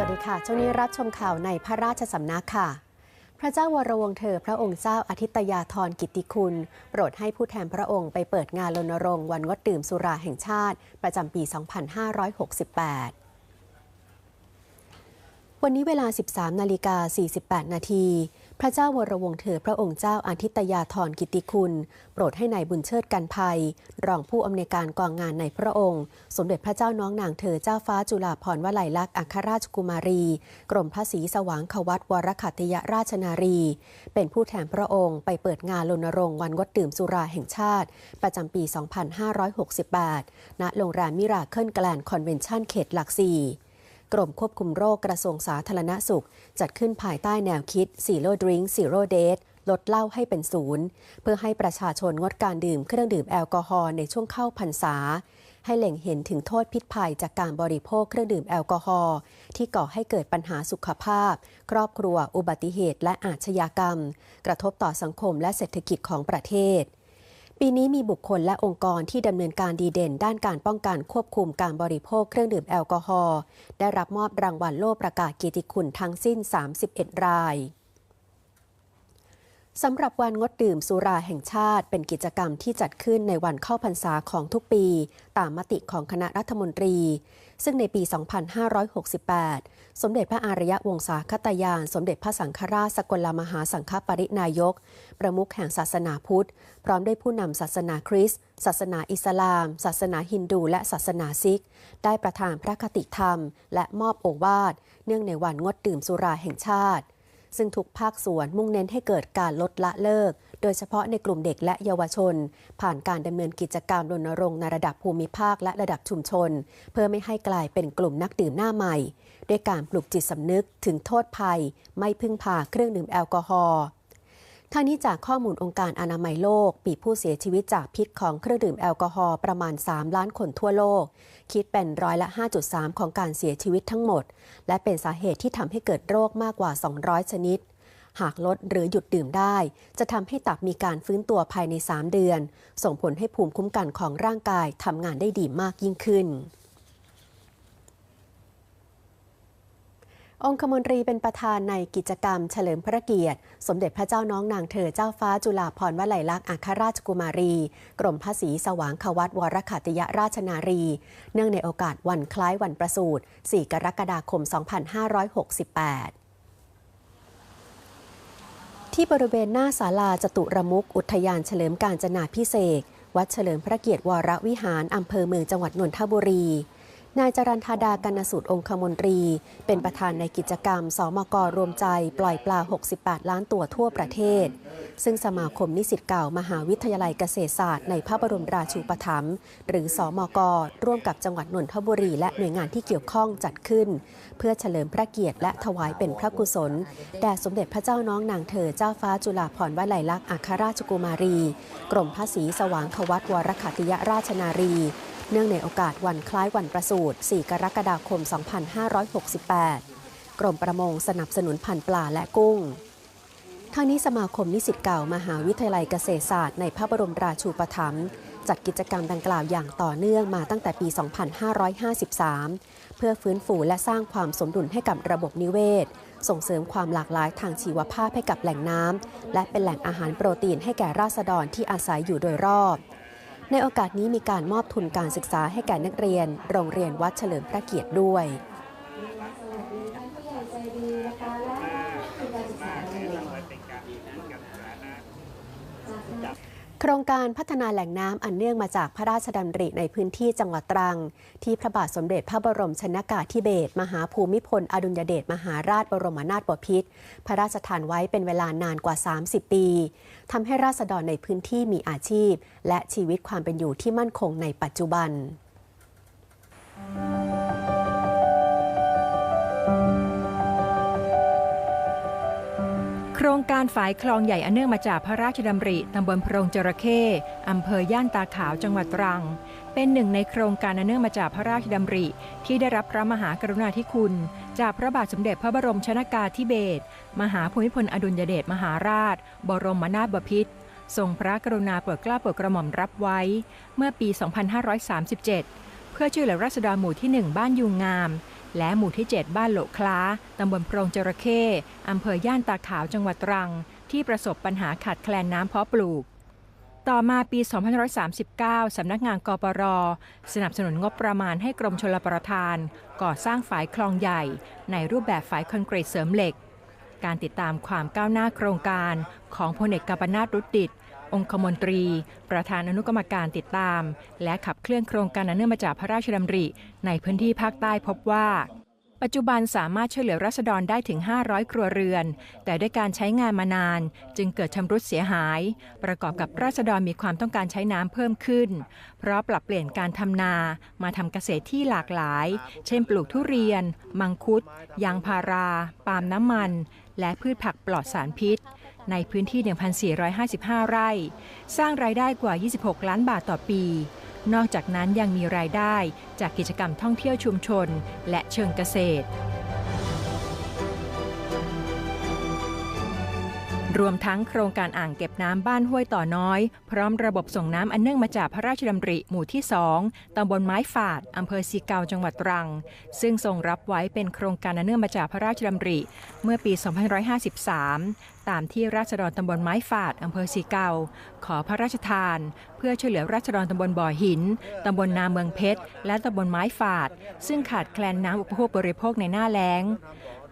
วัสดีค่ะ ช่วงนี้รับชมข่าวในพระราชสำนักค่ะ พระเจ้าวรวงเธอ พระองค์เจ้าอาทิตยาธรกิตติคุณ โปรดให้ผู้แทนพระองค์ไปเปิดงานรณรงค์วันงดดื่มสุราแห่งชาติ ประจำปี 2568วันนี้เวลา 13 นาฬิกา 48 นาที พระเจ้าวรวงเธอพระองค์เจ้าอาทิตยาธรกิติคุณ โปรดให้ในายบุญเชิดกันภัย รองผู้อำนวยการกองงานในพระองค์ สมเด็จพระเจ้าน้องนางเธอเจ้าฟ้าจุฬาภรณ์วลัยลักษณ์อัครราชกุมารี กรมพระศรีสว่างขวัตวรขัตยราชนารี เป็นผู้แทนพระองค์ไปเปิดงานรณรงค์วันงดดื่มสุราแห่งชาติ ประจำปี 2568 ณ โรงแรมมิราเคิลแกลนคอนเวนชั่นเขตหลักสี่ กรมควบคุมโรคกระทรวงสาธารณสุข จัดขึ้นภายใต้แนวคิด Zero Drink Zero Date ลดเหล้าให้เป็นศูนย์ เพื่อให้ประชาชนงดการดื่มเครื่องดื่มแอลกอฮอล์ในช่วงเข้าพรรษา ให้เล็งเห็นถึงโทษพิษภัยจากการบริโภคเครื่องดื่มแอลกอฮอล์ที่ก่อให้เกิดปัญหาสุขภาพ ครอบครัว อุบัติเหตุ และอาชญากรรม กระทบต่อสังคมและเศรษฐกิจของประเทศ ปีนี้มีบุคคลและองค์กรที่ดำเนินการดีเด่น ด้านการป้องกันควบคุมการบริโภคเครื่องดื่มแอลกอฮอล์ได้รับมอบรางวัลโล่ประกาศเกียรติคุณทั้งสิ้น 31 รายสำหรับวันงดดื่มสุราแห่งชาติ เป็นกิจกรรมที่จัดขึ้นในวันเข้าพรรษาของทุกปี ตามมติของคณะรัฐมนตรี ซึ่งในปี 2568 สมเด็จพระอารยวงศาคตยาน สมเด็จพระสังฆราชสกลมหาสังฆปรินายก ประมุขแห่งศาสนาพุทธ พร้อมด้วยผู้นำศาสนาคริสต์ศาสนาอิสลาม ศาสนาฮินดู และศาสนาซิก ได้ประทานพระคติธรรม และมอบโอวาท เนื่องในวันงดดื่มสุราแห่งชาติ ซึ่งทุกภาคส่วนมุ่งเน้นให้เกิดการลดละเลิก โดยเฉพาะในกลุ่มเด็กและเยาวชน ผ่านการดำเนินกิจกรรมรณรงค์ในระดับภูมิภาคและระดับชุมชน เพื่อไม่ให้กลายเป็นกลุ่มนักดื่มหน้าใหม่ ด้วยการปลุกจิตสำนึกถึงโทษภัย ไม่พึ่งพาเครื่องดื่มแอลกอฮอล์ทางนี้จากข้อมูลองค์การอนามัยโลก ปีผู้เสียชีวิตจากพิษของเครื่องดื่มแอลกอฮอล์ประมาณ 3 ล้านคนทั่วโลก คิดเป็นร้อยละ 5.3 ของการเสียชีวิตทั้งหมด และเป็นสาเหตุที่ทำให้เกิดโรคมากกว่า 200 ชนิด หากลดหรือหยุดดื่มได้ จะทำให้ตับมีการฟื้นตัวภายใน 3 เดือน ส่งผลให้ภูมิคุ้มกันของร่างกายทำงานได้ดีมากยิ่งขึ้นองคมนตรีเป็นประธานในกิจกรรมเฉลิมพระเกียรติ สมเด็จพระเจ้าน้องนางเธอเจ้าฟ้าจุฬาภรณ์วลัยลักษณ์อัครราชกุมารี กรมพระศรีสว่างขวัตวรขัตติยราชนารี เนื่องในโอกาสวันคล้ายวันประสูติ 4 กรกฎาคม 2568 ที่บริเวณหน้าศาลาจตุรมุกอุทยานเฉลิมการจนาพิเศษ วัดเฉลิมพระเกียรติวรวิหารอำเภอเมืองจังหวัดนนทบุรี นายจรันธาดากันสูตรองคมนตรี เป็นประธานในกิจกรรมสมกรวมใจปล่อยปลา 68 ล้านตัวทั่วประเทศ ซึ่งสมาคมนิสิตเก่ามหาวิทยาลัยเกษตรศาสตร์ในพระบรมราชูปถัมภ์หรือสมก ร่วมกับจังหวัดนนทบุรี และหน่วยงานที่เกี่ยวข้องจัดขึ้น เพื่อเฉลิมพระเกียรติและถวายเป็นพระกุศล แด่สมเด็จพระเจ้าน้องนางเธอเจ้าฟ้าจุฬาภรณ์วลัยลักษณ์อัครราชกุมารี กรมพระศรีสว่างขวัตวรขัตติยราชนารีเนื่องในโอกาสวันคล้ายวันประสูติ 4 กรกฎาคม 2568 กรมประมงสนับสนุนพันธุ์ปลาและกุ้ง ทางนี้สมาคมนิสิตเก่ามหาวิทยาลัยเกษตรศาสตร์ในพระบรมราชูปถัมภ์จัดกิจกรรมดังกล่าวอย่างต่อเนื่องมาตั้งแต่ปี 2553 เพื่อฟื้นฟูและสร้างความสมดุลให้กับระบบนิเวศ ส่งเสริมความหลากหลายทางชีวภาพให้กับแหล่งน้ำและเป็นแหล่งอาหารโปรตีนให้แก่ราษฎรที่อาศัยอยู่โดยรอบ ในโอกาสนี้มีการมอบทุนการศึกษาให้แก่นักเรียน โรงเรียนวัดเฉลิมพระเกียรติด้วย รงการพัฒนาแหล่งน้ำอันเนื่องมาจากพระราชดำริในพื้นที่จังหวัดตรัง ที่พระบาทสมเด็จพระบรมชนากาธิเบศรมหาภูมิพล อดุลยเดชมหาราชบรมนาถบพิตรพระราชทานไว้เป็นเวลานานกว่า 30 ปีทำให้ราษฎรในพื้นที่มีอาชีพ และชีวิตความเป็นอยู่ที่มั่นคงในปัจจุบัน โครงการฝายคลองใหญ่อันเนื่องมาจากพระราชดำริตำบลโพรงจระเข้อำเภอย่านตาขาวจังหวัดตรัง เป็นหนึ่งในโครงการอันเนื่องมาจากพระราชดำริ ที่ได้รับพระมหากรุณาธิคุณ จากพระบาทสมเด็จพระบรมชนากาธิเบศรมหาภูมิพลอดุลยเดชมหาราช บรมนาถบพิตรทรงพระกรุณาโปรดเกล้าโปรดกระหม่อมรับไว้ เมื่อปี 2537 เพื่อช่วยเหลือราษฎรหมู่ที่ 1 บ้านยูงงาม และหมู่ที่ 7 บ้านโหลคล้า ตำบลโพรงจระเข้อำเภอย่านตาขาวจังหวัดตรัง ที่ประสบปัญหาขาดแคลนน้ำเพาะปลูก ต่อมาปี 2539 สำนักงานกปร สนับสนุนงบประมาณให้กรมชลประทาน ก่อสร้างฝายคลองใหญ่ ในรูปแบบฝายคอนกรีตเสริมเหล็ก การติดตามความก้าวหน้าโครงการของพลเอกกัปนาตรุดดิต องคมนตรี ประธานอนุกรรมการติดตาม และขับเคลื่อนโครงการอันเนื่องมาจากพระราชดำริ ในพื้นที่ภาคใต้พบว่า ปัจจุบันสามารถช่วยเหลือรัษฎรได้ถึง 500 ครัวเรือน แต่ด้วยการใช้งานมานาน จึงเกิดชำรุดเสียหาย ประกอบกับรัษฎรมีความต้องการใช้น้ำเพิ่มขึ้น เพราะปรับเปลี่ยนการทำนามาทำเกษตรที่หลากหลาย เช่น ปลูกทุเรียน มังคุดยางพารา ปาล์มน้ำมัน และพืชผักปลอดสารพิษ ในพื้นที่ 1,455 ไร่ สร้างรายได้กว่า 26 ล้านบาทต่อปี นอกจากนั้นยังมีรายได้จากกิจกรรมท่องเที่ยวชุมชน และเชิงเกษตร รวมทั้งโครงการอ่างเก็บน้ำบ้านห้วยต่อน้อย พร้อมระบบส่งน้ำอันเนื่องมาจากพระราชดำริหมู่ที่ 2ตำบลไม้ฝาดอำเภอสีเกาจังหวัดตรัง ซึ่งทรงรับไว้เป็นโครงการอันเนื่องมาจากพระราชดำริ เมื่อปี 2553 ตามที่ราษฎรตำบลไม้ฝาดอำเภอสีเกาขอพระราชทาน เพื่อช่วยเหลือราษฎรตำบลบ่อหินตำบลนาเมืองเพชร และตำบลไม้ฝาด ซึ่งขาดแคลนน้ำอุปโภคบริโภคในหน้าแล้ง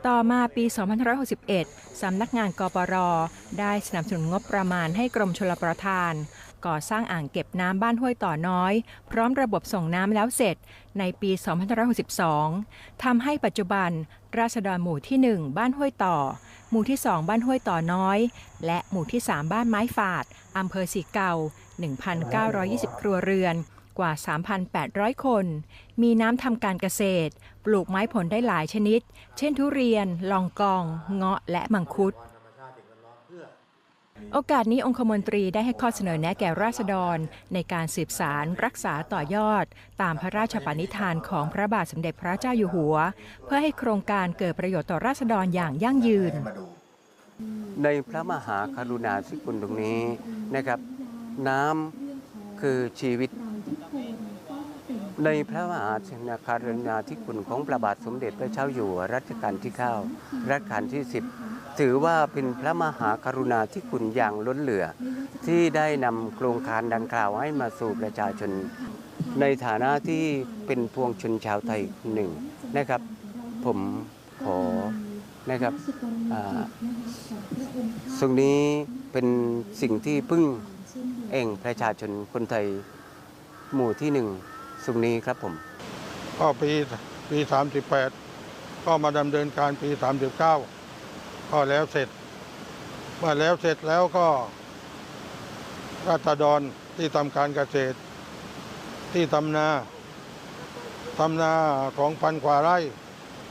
ต่อมาปี 2561 สำนักงานกปร ได้สนับสนุนงบประมาณให้กรมชลประทาน ก่อสร้างอ่างเก็บน้ำบ้านห้วยต่อน้อย พร้อมระบบส่งน้ำแล้วเสร็จในปี 2562 ทำให้ปัจจุบัน ราษฎรหมู่ที่ 1 บ้านห้วยต่อ หมู่ที่ 2 บ้านห้วยต่อน้อย และหมู่ที่ 3 บ้านไม้ฝาดอำเภอสีเกา 1,920 ครัวเรือน กว่า 3,800 คน มีน้ำทำการเกษตร ปลูกไม้ผลได้หลายชนิด เช่นทุเรียน ลองกอง เงาะ และมังคุด โอกาสนี้องคมนตรีได้ให้ข้อเสนอแนะแก่ราษฎร ในการสืบสารรักษาต่อยอด ตามพระราชปณิธานของพระบาทสมเด็จพระเจ้าอยู่หัว เพื่อให้โครงการเกิดประโยชน์ต่อราษฎรอย่างยั่งยืน ในพระมหากรุณาธิคุณตรงนี้นะครับ น้ำคือชีวิต ในพระมหากรุณาธิคุณของพระบาทสมเด็จพระเจ้าอยู่หัวรัชกาลที่ 9 รัชกาลที่ 10 ถือว่าเป็นพระมหากรุณาธิคุณอย่างล้นเหลือ ที่ได้นำโครงการดังกล่าวให้มาสู่ประชาชน ในฐานะที่เป็นพวงชนชาวไทยหนึ่งนะครับ ผมขอนะครับอ่าตรงนี้เป็นสิ่งที่พึ่งเองประชาชนคนไทยหมู่ที่หนึ่ง ตรงนี้ครับผม ก็ปีปี38 ก็มาดำเนินการปี 39 ก็แล้วเสร็จเมื่อแล้วเสร็จแล้วก็ราษฎรที่ทำการเกษตร ที่ทำนาทำนาของพันกว่าไร่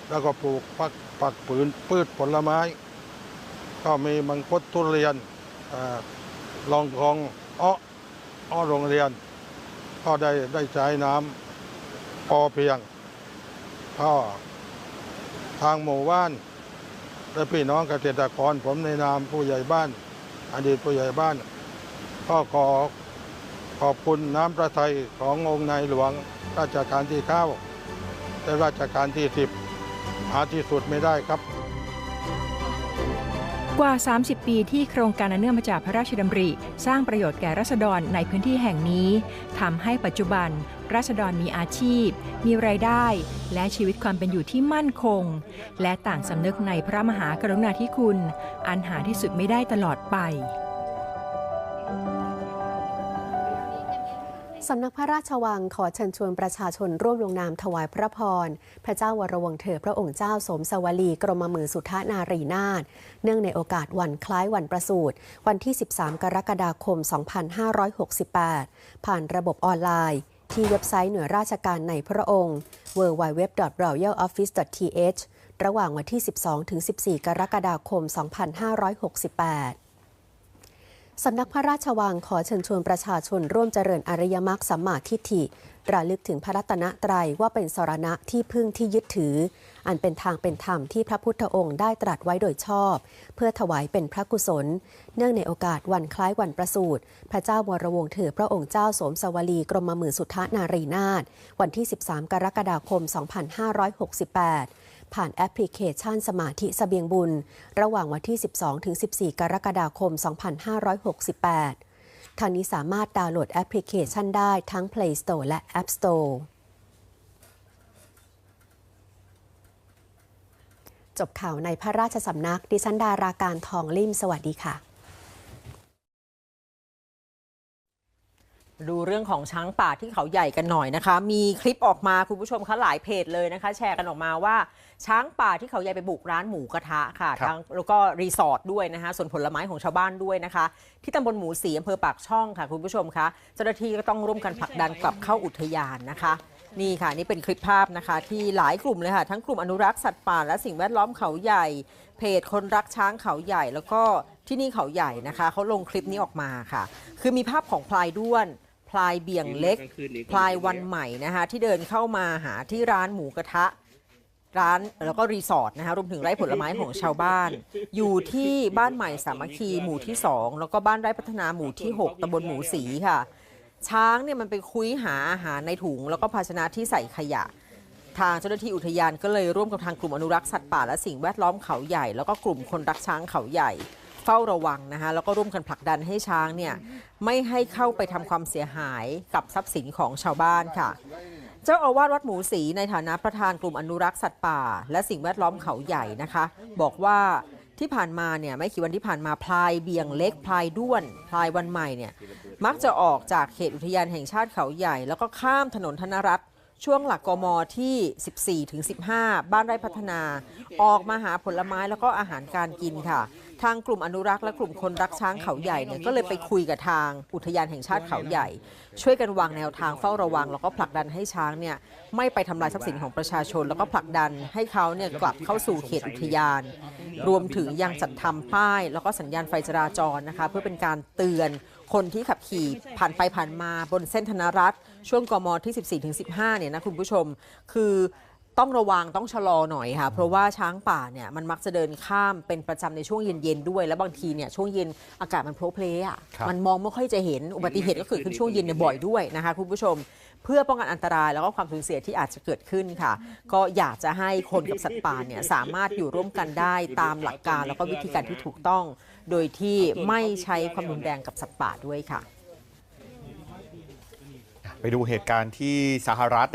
แล้วก็ปลูกผักผักผืนพืชผลไม้ ก็มีมังคุดทุเรียนอลองกองอ้ออ้อโรงเรียน ก็ได้ได้ใช้น้ำพอเพียงก็ทางหมู่บ้านและพี่น้องเกษตรกรผมในนามผู้ใหญ่บ้าน อดีตผู้ใหญ่บ้าน ก็ขอขอบคุณน้ำพระทัยขององค์ในหลวงราชการที่เก้าและราชการที่สิบหาที่สุดไม่ได้ครับ กว่า 30 ปีที่โครงการอันเนื่องมาจากพระราชดำริ สร้างประโยชน์แก่รัษฎรในพื้นที่แห่งนี้ทำให้ปัจจุบันรัษฎรมีอาชีพ มีรายได้ และชีวิตความเป็นอยู่ที่มั่นคง และต่างสำนึกในพระมหากรุณาธิคุณ อันหาที่สุดไม่ได้ตลอดไป สำนักพระราชวังขอเชิญชวนประชาชนร่วมลงนามถวายพระพร พระเจ้าวรวงเธอพระองค์เจ้าสมสวลีกรมมือสุทธานารีนาถเนื่องในโอกาสวันคล้ายวันประสูติวันที่ 13 กรกฎาคม 2568 ผ่านระบบออนไลน์ ที่เว็บไซต์หน่วยราชการในพระองค์ www.royaloffice.th ระหว่างวันที่ 12-14 กรกฎาคม 2568 สำนักพระราชวังขอเชิญชวนประชาชนร่วมเจริญอริยมรรคสัมมาทิฏฐิระลึกถึงพระรัตนตรัยว่าเป็นสรณะที่พึ่งที่ยึดถือ อันเป็นทางเป็นธรรมที่พระพุทธองค์ได้ตรัสไว้โดยชอบ เพื่อถวายเป็นพระกุศล เนื่องในโอกาสวันคล้ายวันประสูติพระเจ้าวรวงศ์เถอพระองค์เจ้าสมสวลีกรมหมื่นสุทธนารีนาถวันที่ 13 กรกฎาคม 2568 ผ่านแอปพลิเคชันสมาธิเสบียงบุญ ระหว่างวันที่ 12 ถึง 14 กรกฎาคม 2568 ทางนี้สามารถดาวน์โหลดแอปพลิเคชันได้ทั้ง Play Store และ App Store จบข่าวในพระราชสำนักดิฉันดาราการทองลิ่ม สวัสดีค่ะ ดูเรื่องของช้างป่าที่เขาใหญ่กันหน่อยนะคะ มีคลิปออกมาคุณผู้ชมคะหลายเพจเลยนะคะ แชร์กันออกมาว่าช้างป่าที่เขาใหญ่ไปบุกร้านหมูกระทะค่ะครับทั้งแล้วก็รีสอร์ทด้วยนะคะ ส่วนผลไม้ของชาวบ้านด้วยนะคะ ที่ตำบลหมูสีอำเภอปากช่องค่ะ คุณผู้ชมคะเจ้าหน้าที่ก็ต้องร่วมกันผลักดันกลับเข้าอุทยานนะคะนี่ค่ะ นี่เป็นคลิปภาพนะคะ ที่หลายกลุ่มเลยค่ะ ทั้งกลุ่มอนุรักษ์สัตว์ป่าและสิ่งแวดล้อมเขาใหญ่ เพจคนรักช้างเขาใหญ่ แล้วก็ที่นี่เขาใหญ่นะคะเขาลงคลิปนี้ออกมาค่ะ คือมีภาพของพลายด้วนพ ลายเบี่ยงเล็ก พลายวันใหม่นะคะที่เดินเข้ามาหาที่ร้านหมูกระทะ ร้านแล้วก็รีสอร์ทนะคะรวมถึงไร่ผลไม้ของชาวบ้าน อยู่ที่บ้านใหม่สามัคคีหมู่ที่ 2 แล้วก็บ้านไร่พัฒนาหมู่ที่ 6ตำบลหมูสีค่ะ ช้างเนี่ยมันไปคุยหาอาหารในถุง แล้วก็ภาชนะที่ใส่ขยะทางเจ้าหน้าที่อุทยานก็เลยร่วมกับทางกลุ่มอนุรักษ์สัตว์ป่าและสิ่งแวดล้อมเขาใหญ่ แล้วก็กลุ่มคนรักช้างเขาใหญ่ เฝ้าระวังนะคะแล้วก็ร่วมกันผลักดันให้ช้างเนี่ยไม่ให้เข้าไปทำความเสียหายกับทรัพย์สินของชาวบ้านค่ะ เจ้าอาวาสวัดหมูศรีในฐานะประธานกลุ่มอนุรักษ์สัตว์ป่า และสิ่งแวดล้อมเขาใหญ่นะคะ บอกว่าที่ผ่านมาเนี่ยไม่กี่วันที่ผ่านมาพลายเบียงเล็กพลายด้วนพลายวันใหม่เนี่ยมักจะออกจากเขตอุทยานแห่งชาติเขาใหญ่ แล้วก็ข้ามถนนธนรัตน์ ช่วงหลักกมที่ 14ถึง15 บ้านไร่พัฒนา ออกมาหาผลไม้แล้วก็อาหารการกินค่ะ ทางกลุ่มอนุรักษ์และกลุ่มคนรักช้างเขาใหญ่เนี่ยก็เลยไปคุยกับทางอุทยานแห่งชาติเขาใหญ่ ช่วยกันวางแนวทางเฝ้าระวัง แล้วก็ผลักดันให้ช้างเนี่ยไม่ไปทำลายทรัพย์สินของประชาชน แล้วก็ผลักดันให้เขาเนี่ยกลับเข้าสู่เขตอุทยาน รวมถึงยังจัดทำป้าย แล้วก็สัญญาณไฟจราจรนะคะ เพื่อเป็นการเตือนคนที่ขับขี่ผ่านไปผ่านมาบนเส้นธนรัฐ ช่วงกมที่ 14-15 เนี่ยนะคุณผู้ชม คือต้องระวังต้องชะลอหน่อยค่ะ เพราะว่าช้างป่าเนี่ยมันมักจะเดินข้ามเป็นประจำในช่วงเย็นๆด้วย แล้วบางทีเนี่ยช่วงเย็นอากาศมันโพลเพลย์อะครับมันมองไม่ค่อยจะเห็นอุบัติเหตุก็เกิดขึ้นช่วงเย็นเนี่ยบ่อยด้วยนะคะคุณผู้ชม เพื่อป้องกันอันตรายแล้วก็ความสูญเสียที่อาจจะเกิดขึ้นค่ะ ก็อยากจะให้คนกับสัตว์ป่าเนี่ยสามารถอยู่ร่วมกันได้ตามหลักการแล้วก็วิธีการที่ถูกต้อง โดยที่ไม่ใช้ความรุนแรงกับสัตว์ป่าด้วยค่ะ ไปดูเหตุการณ์ที่สหรัฐ